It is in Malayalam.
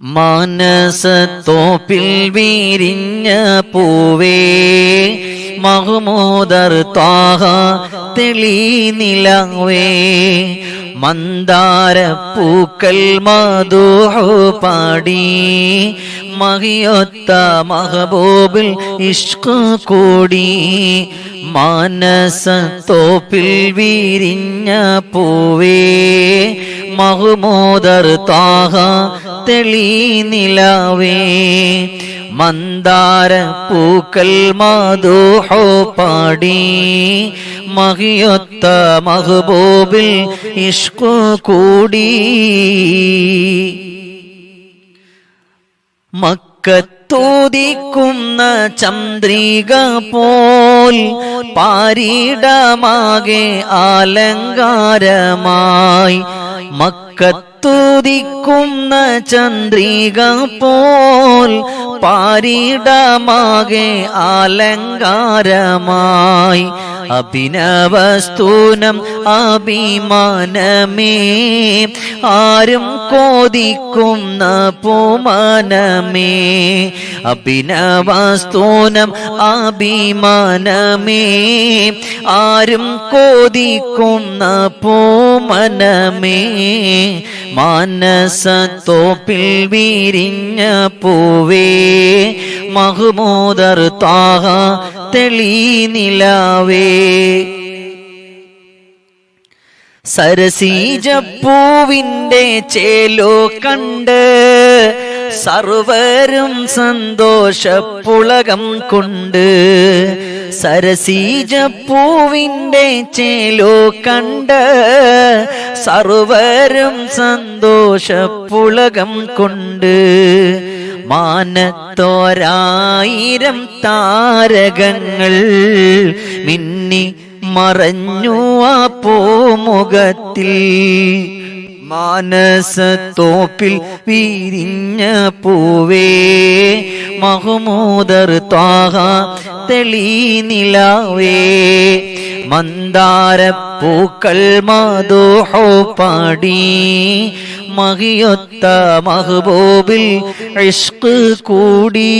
മാനസത്തോപ്പിൽ വീരിഞ്ഞ പൂവേ മഹമൂദർ താഹ തെളി മന്ദാര പൂക്കൽ മധുഹു പാടി മഹിയൊത്ത മഹബൂബിൽ ഇഷ്ക് കൂടി മാനസത്തോപ്പിൽ വീരിഞ്ഞ പൂവേ മഹുമോദർ താഹ തെളി നിലാവേ. മന്ദാര പൂക്കൽ മധുഹോ പാടി. മഹിയൊത്ത മഹബൂബിൽ ഇഷ്കു കൂടി. മക്കത്തൂതിക്കുന്ന ചന്ദ്രിക പോൽ പാരിടമാകെ അലങ്കാരമായി. മക്കത്തൂതിക്കുന്ന ചന്ദ്രിക പോൽ പാരിടമാകെ അലങ്കാരമായി. അഭിനവസ്തൂനം അഭിമാനമേ. ആരും കോതിക്കുന്ന പൂമാനമേ. അഭിനവാസ്തോനം അഭിമാനമേ. ആരും കോതിക്കുന്ന പൂമനമേ. മാനസത്തോപ്പിൽ വിരിഞ്ഞ പൂവേ. മഹ്മൂദർ താഹ തെളി നിലാവേ. സരസീജപ്പൂവിന്റെ ചേലോ കണ്ട് സർവരും സന്തോഷപ്പുളകം കൊണ്ട് സരസീജപ്പൂവിന്റെ ചേലോ കണ്ട് സർവരും സന്തോഷപ്പുളകം കൊണ്ട് മാനത്തോരായിരം താരകങ്ങൾ മിന്നി മറഞ്ഞു ആ പോമുഖത്തിൽ. മാനസത്തോപ്പിൽ വിരിഞ്ഞ പൂവേ മഹമൂദർ താഹ തെളി നിലാവേ. മന്ദാര പൂക്കൾ മധുഹോ പാടി മഹിയൊത്ത മഹബൂബിൽ ഇഷ്ക് കൂടി.